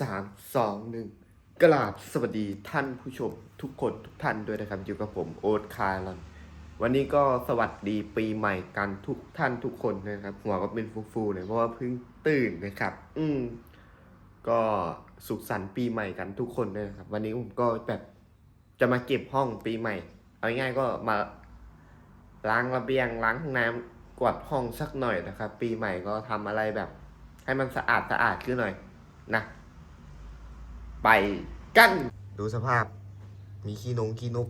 สามสองหนึ่งกราบสวัสดีท่านผู้ชมทุกคนทุกท่านด้วยนะครับอยู่กับผมโอ๊ตคาร์ลอนวันนี้ก็สวัสดีปีใหม่กันทุกท่านทุกคนนะครับ หัวก็เป็นฟูๆเลยเพราะว่าเพิ่งตื่นนะครับ อืมก็สุขสันต์ปีใหม่กันทุกคนด้วยนะครับ วันนี้ผมก็แบบจะมาเก็บห้องปีใหม่ เอาง่ายๆก็มาล้างระเบียงล้างห้องน้ำกวาดห้องสักหน่อยนะครับ ปีใหม่ก็ทำอะไรแบบ ให้มันสะอาดสะอาดขึ้นหน่อยนะ ไปกัน ดูสภาพ มีขี้นงขี้นก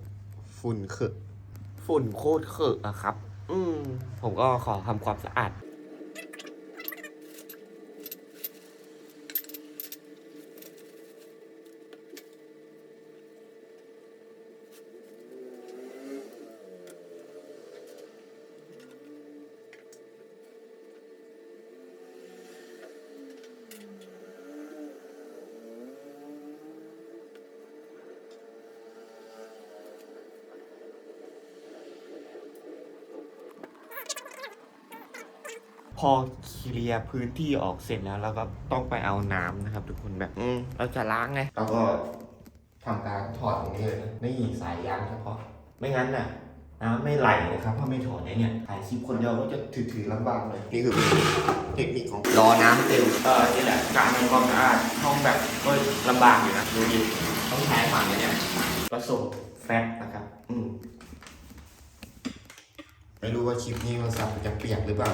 ฝุ่นเขอะฝุ่นโคตรเขอะอะครับ อืมผมก็ขอทำความสะอาด พอเคลียร์พื้นที่ออกเสร็จแล้วเราก็ต้องไปเอาน้ำนะครับ ทุกคนแบบอืมเราจะล้างไงเราก็ทำการถอดตรงนี้เลยนะนี่สายยางเฉพาะ ไม่งั้นน่ะน้ำไม่ไหลนะครับถ้าไม่ถอดเนี่ยถ่ายคลิปคนเดียวก็จะถือๆลำบากเลยนี่คือเทคนิคของรอน้ำเต็มเออนี่แหละการทำความสะอาดห้องแบบก็ลำบากอยู่นะดูดิต้องใช้ฝั่งเนี่ยผสมแฟบนะครับ อืมไม่รู้ว่าคลิปนี้มันสับจะเปียกหรือเปล่า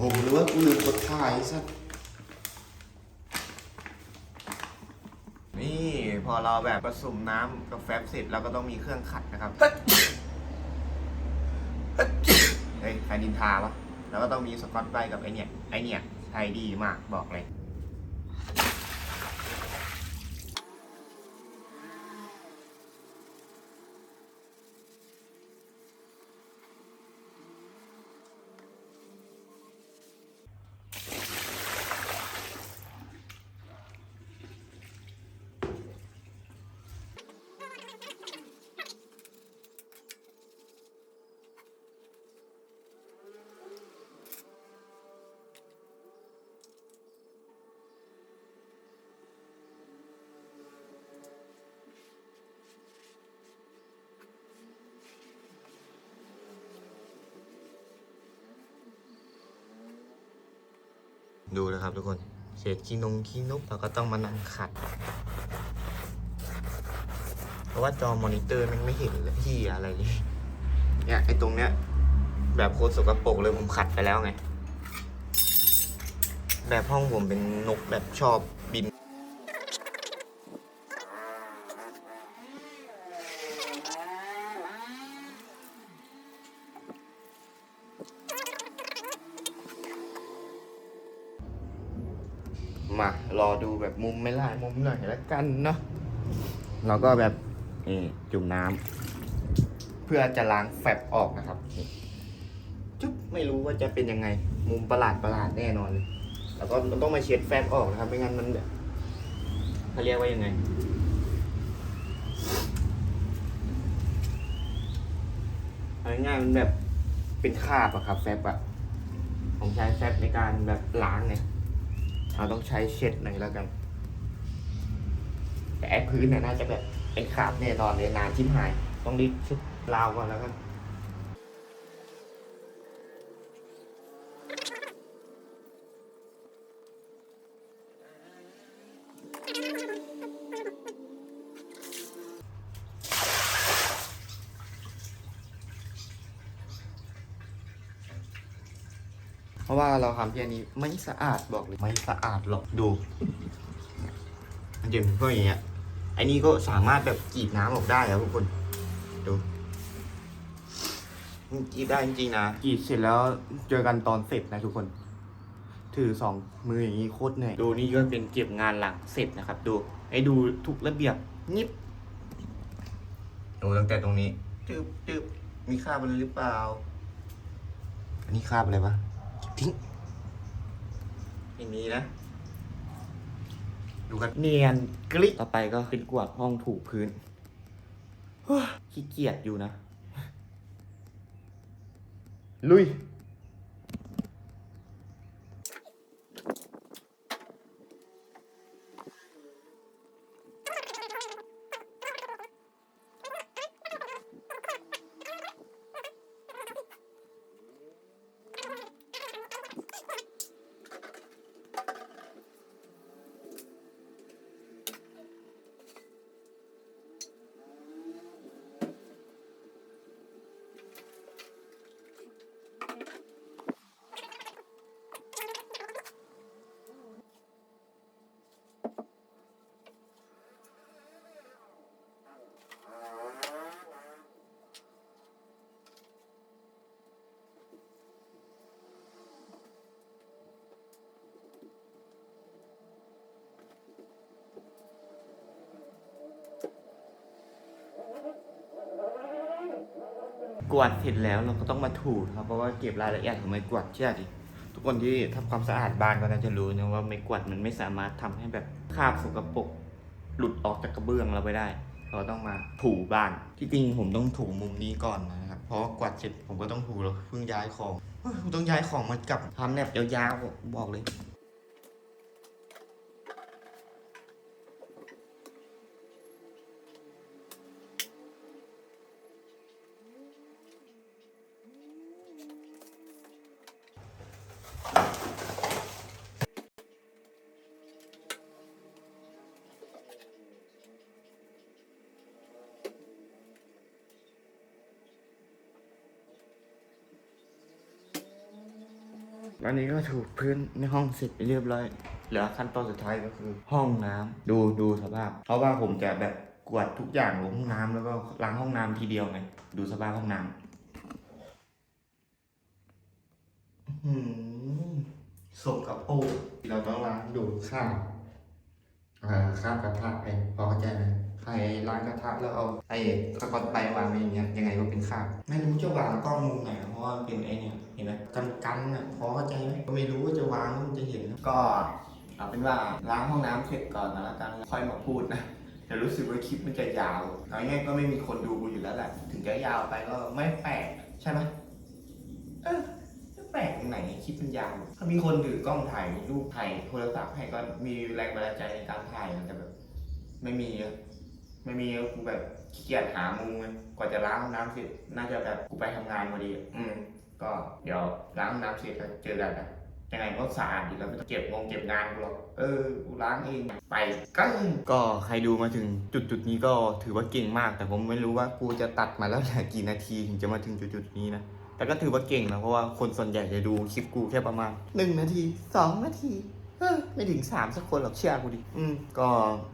โอ้หรือว่ากูลืมกดถ่ายสักนี่พอเราแบบผสมน้ำกับแฟบเสร็จเราก็ต้องมีเครื่องขัดนะครับ เฮ้ยใครนินทาวะแล้วก็ต้องมีสกอตไบรท์กับไอเนี่ย ไอเนี่ยใช้ดีมากบอกเลย ดูนะครับทุกคน เศษขี้นงขี้นุกเราก็ต้องมานั่งขัด เพราะว่าจอมอนิเตอร์มันไม่เห็นเลยที่อะไรเลยเนี่ยไอ้ตรงเนี้ย แบบโคตรสกปรกเลยผมขัดไปแล้วไง แบบห้องผมเป็นนกแบบชอบบิน มารอดูแบบมุมไม่ล่มุมหน่อยแล้วกันเนาะเราก็แบบนี่จุ่มน้ำเพื่อจะล้างแฟบออกนะครับนี่จุ๊บไม่รู้ว่าจะเป็นยังไง มุมประหลาดประหลาดแน่นอนเลยแล้วก็มันต้องมาเช็ดแฟบออกนะครับ ไม่งั้นมันแบบเขาเรียกว่ายังไงเอาง่ายๆมันแบบเป็นคราบอะครับ แฟบอะผมใช้แฟบในการแบบล้างเนี่ย เราต้องใช้เช็ดหน่อยแล้วกัน แต่ไอ้พื้นเนี่ยน่าจะแบบเป็นขาบแน่นอนเลยนานชิมหาย ต้องรีบชุบราวก่อนแล้วกัน เพราะว่าเราทำแค่นี้ไม่สะอาดบอกเลยไม่สะอาดหรอกดูมันจะเป็นพวกอย่างเงี้ยไอ้นี่ก็สามารถแบบกรีดน้ำออกได้ครับทุกคนดูมันกรีดได้จริงๆนะกรีดเสร็จแล้วเจอกันตอนเสร็จนะทุกคน ถือสองมืออย่างนี้โคตรเหนื่อยดูนี่ก็เป็นเก็บงานหลังเสร็จนะครับ ดูไอ้ดูทุกระเบียบนิบดูตั้งแต่ตรงนี้จึบจึบมีคราบอะไรหรือเปล่า อันนี้คราบอะไรวะทิ้ง ไม่มีนะ ดูกันเนียนกลิกต่อไปก็เป็นกวาดห้องถูพื้นเฮ้ยขี้เกียจอยู่นะ ลุย กวาดเสร็จแล้วเราก็ต้องมาถูนะครับ เพราะว่าเก็บรายละเอียดของไม้กวาดเชื่อดิทุกคนที่ทำความสะอาดบ้านก็น่าจะรู้นะว่าไม้กวาดมันไม่สามารถทำให้แบบคราบสกปรกหลุดออกจากกระเบื้องเราไปได้ เราต้องมาถูบ้านที่จริงผมต้องถูมุมนี้ก่อนนะครับ เพราะกวาดเสร็จผมก็ต้องถูแล้วเพิ่งย้ายของต้องย้ายของมากลับทำแนบยาวๆบอกเลย อันนี้ก็ถูพื้นในห้องเสร็จไปเรียบร้อย เหลือขั้นตอนสุดท้ายก็คือ ห้องน้ำดูดูสภาพ เพราะว่าผมจะแบบกวาดทุกอย่างลงห้องน้ำแล้วก็ล้างห้องน้ำทีเดียวไง ดูสภาพห้องน้ำอื้อหือสมกับปูเราต้องล้างดูข้าวอ่าข้าวกระทะไอ้พอเข้าใจไหม ล้างกระทะแล้วเอาไอ้สกอตไปวางไว้อย่างเงี้ยยังไงก็เป็นข้าวไม่รู้จะวางกล้องมุมไหนเพราะว่ามันเป็นไอ้เนี่ยเห็นไหมกันกันๆอะพอเข้าใจไหมก็ไม่รู้ว่าจะวางแล้วมันจะเห็นก็เอาเป็นว่าล้างห้องน้ำเสร็จก่อนนะแล้วกันค่อยมาพูดนะแต่รู้สึกว่าคลิปมันจะยาวเอาง่ายๆก็ไม่มีคนดูกูอยู่แล้วแหละถึงจะยาวไปก็ไม่แปลกใช่ไหมเออจะแปลกตรงไหนคลิปมันยาวถ้ามีคนถือกล้องถ่ายรูปถ่ายโทรศัพท์ให้ก็มีแรงบันดาลใจในการถ่ายนะแต่แบบไม่มีอะ ไม่มีกูแบบขี้เกียจหามุมไงกว่าจะล้างน้ำเสร็จน่าจะแบบกูไปทำงานพอดีอะอืม ก็เดี๋ยวล้างน้ำเสร็จแล้วเจอกันนะยังไงก็สะอาดดีแล้วไม่ต้องเก็บงงเก็บงานกูหรอกเออกูล้างเองไปกันก็ใครดูมาถึงจุดจุดนี้ก็ถือว่าเก่งมาก แต่ผมไม่รู้ว่ากูจะตัดมาแล้วหลกี่นาทีถึงจะมาถึงจุดจุดนี้นะแต่ก็ถือว่าเก่งนะเพราะว่าคนส่วนใหญ่จะดูคลิปกูแค่ประมาณหนึ่งนาทีสองนาที ไม่ถึงสามสักคนหรอกเชื่อกูดิอืมก็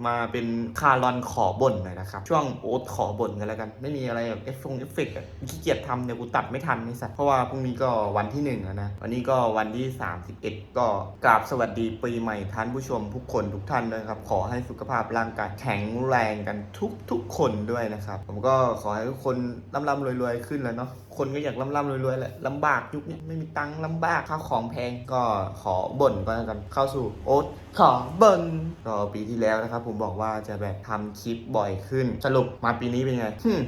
มาเป็นคารอนขอบ่นหน่อยนะครับ ช่วงโอ๊ตขอบ่นกันแล้วกัน ไม่มีอะไรแบบเอฟฟงเอฟเฟกต์ขี้เกียจทำเดี๋ยวกูตัดไม่ทันไอ้สัตว์เพราะว่าพรุ่งนี้ก็วันที่หนึ่งแล้วนะ วันนี้ก็วันที่ 31 ก็กราบสวัสดีปีใหม่ท่านผู้ชมทุกคนทุกท่านด้วยครับ ขอให้สุขภาพร่างกายแข็งแรงกันทุกทุกๆคนด้วยนะครับ ผมก็ขอให้ทุกคนร่ำร่ำรวยๆขึ้นแล้วเนาะ คนก็อยากร่ำร่ำรวยๆแหละลำบากยุคนี้ไม่มีตังค์ลำบากข้าวของแพงก็ขอบ่นก็แล้วกันเข้าสู่โอ๊ตขอบ่นก็ปีที่แล้วนะครับ ผมบอกว่าจะแบบทำคลิปบ่อยขึ้น สรุปมาปีนี้เป็นไงฮึม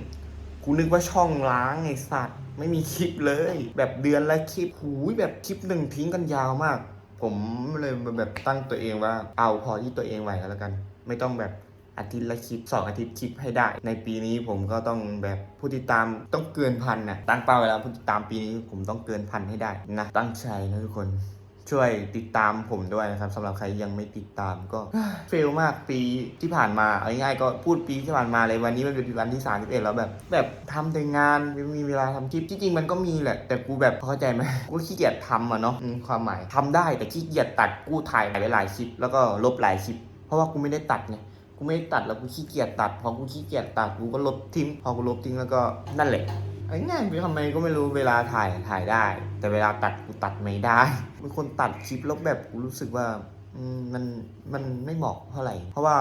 กูนึกว่าช่องล้างไอ้สัตว์ไม่มีคลิปเลย แบบเดือนละคลิปหูยแบบคลิปหนึ่งทิ้งกันยาวมาก ผมเลยแบบตั้งตัวเองว่า เอาพอที่ตัวเองไหวก็แล้วกัน ไม่ต้องแบบ อาทิตย์ละคลิปสองอาทิตย์คลิปให้ได้ ในปีนี้ผมก็ต้องแบบผู้ติดตามต้องเกินพันนะตั้งเป้าไว้แล้วผู้ติดตามปีนี้ผมต้องเกินพันให้ได้นะตั้งใจนะทุกคนช่วยติดตามผมด้วยนะครับสำหรับใครยังไม่ติดตามก็เฟลมากปีที่ผ่านมาเอาง่ายๆก็พูดปีที่ผ่านมาเลยวันนี้มันเป็นวันที่31แล้วแบบ แบบทำแต่งานไม่มีเวลาทำคลิปที่จริงมันก็มีแหละ แต่กูแบบเข้าใจไหมกูขี้เกียจทำอะเนาะความหมายทำได้แต่ขี้เกียจตัดกูถ่ายไปหลายคลิป แล้วก็ลบหลายคลิป เพราะว่ากูไม่ได้ตัดไง กูไม่ตัดแล้วกูขี้เกียจตัด พอกูขี้เกียจตัดกูก็ลบทิ้ง พอกูลบทิ้งแล้วก็นั่นแหละไอ้ง่ายไปทำไมก็ไม่รู้เวลาถ่ายถ่ายได้ แต่เวลาตัดกูตัดไม่ได้เป็นคนตัดคลิปแล้วแบบกูรู้สึกว่ามมันมันไม่เหมาะเท่าไหร่ เพราะว่า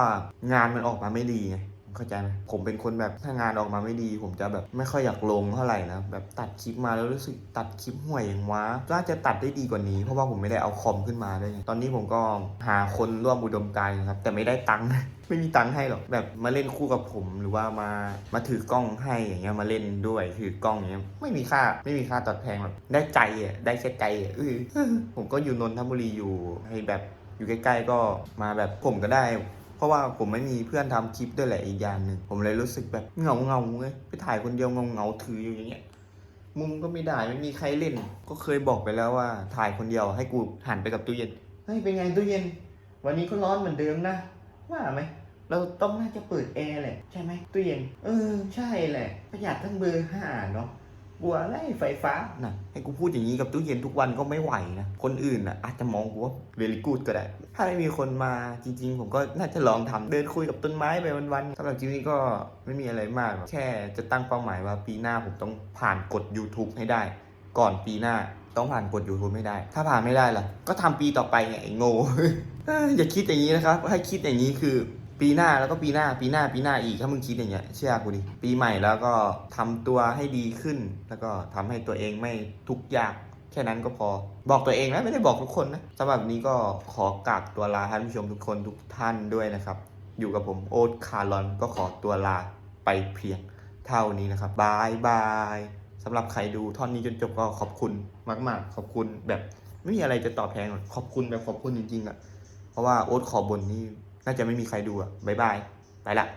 งานมันออกมาไม่ดีไง เข้าใจไหมผมเป็นคนแบบถ้างานออกมาไม่ดี ผมจะแบบไม่ค่อยอยากลงเท่าไหร่นะแบบตัดคลิปมาแล้วรู้สึกตัดคลิปห่วยอย่างวะน่าจะตัดได้ดีกว่านี้เพราะว่าผมไม่ได้เอาคอมขึ้นมาด้วยตอนนี้ผมก็หาคนร่วมอุดมการณ์ครับแต่ไม่ได้ตังค์ไม่มีตังค์ให้หรอกแบบมาเล่นคู่กับผมหรือว่ามามาถือกล้องให้อย่างเงี้ยมาเล่นด้วยถือกล้องอย่างเงี้ยไม่มีค่าไม่มีค่าตอบแทนหรอกได้ใจอะได้แค่ใจอะเอผมก็อยู่นนทบุรีอยู่ให้แบบอยู่ใกล้ๆก็มาแบบผมก็ได้ เพราะว่าผมไม่มีเพื่อนทำคลิปด้วยแหละอีกอย่างหนึ่งผมเลยรู้สึกแบบเหงาเงาเลยไปถ่ายคนเดียวเงาเงาถืออยู่อย่างเงี้ยมุมก็ไม่ได้ไม่มีใครเล่น ก็เคยบอกไปแล้วว่าถ่ายคนเดียวให้กูหันไปกับตู้เย็นเฮ้ยเป็นไงตู้เย็น วันนี้ก็ร้อนเหมือนเดิมนะว่าไหมเราต้องน่าจะเปิดแอร์แหละใช่ไหมตู้เย็นเออใช่แหละ ประหยัดทั้งเบอร์ห้าเนาะ กลัวอะไรไฟฟ้าน่ะให้กูพูดอย่างนี้กับตู้เย็นทุกวันก็ไม่ไหวนะ คนอื่นอะอาจจะมองกูว่าเวลิกูดก็ได้ ถ้าไม่มีคนมาจริง ๆ ผมก็น่าจะลองทำเดินคุยกับต้นไม้ไปวันๆสำหรับคลิปนี้ก็ไม่มีอะไรมาก แค่จะตั้งเป้าหมายว่าปีหน้าผมต้องผ่านกฎ YouTube ให้ได้ ก่อนปีหน้าต้องผ่านกฎ YouTube ไม่ได้ ถ้าผ่านไม่ได้ล่ะ ก็ทำปีต่อไปไงไอ้โง่อย่าคิดอย่างนี้นะครับให้คิดอย่างนี้คือ ปีหน้าแล้วก็ปีหน้าปีหน้าปีหน้าอีกถ้ามึงคิดอย่างเงี้ยเชื่อกูดิปีใหม่แล้วก็ทำตัวให้ดีขึ้น แล้วก็ทำให้ตัวเองไม่ทุกข์ยากแค่นั้นก็พอ บอกตัวเองนะไม่ได้บอกทุกคนนะสำหรับนี้ก็ขอกราบตัวลาท่านผู้ชมทุกคนทุกท่านด้วยนะครับ อยู่กับผมโอ๊ตคาร์ลอนก็ขอตัวลาไปเพียงเท่านี้นะครับบายบายสำหรับใครดูท่อนนี้จนจบก็ขอบคุณมาก ๆ ขอบคุณแบบไม่มีอะไรจะตอบแทนขอบคุณแบบขอบคุณจริงๆอะ่ะเพราะว่าโอ๊ตขอบนนี่ น่าจะไม่มีใครดูอะ่ะบายบาย ไปละ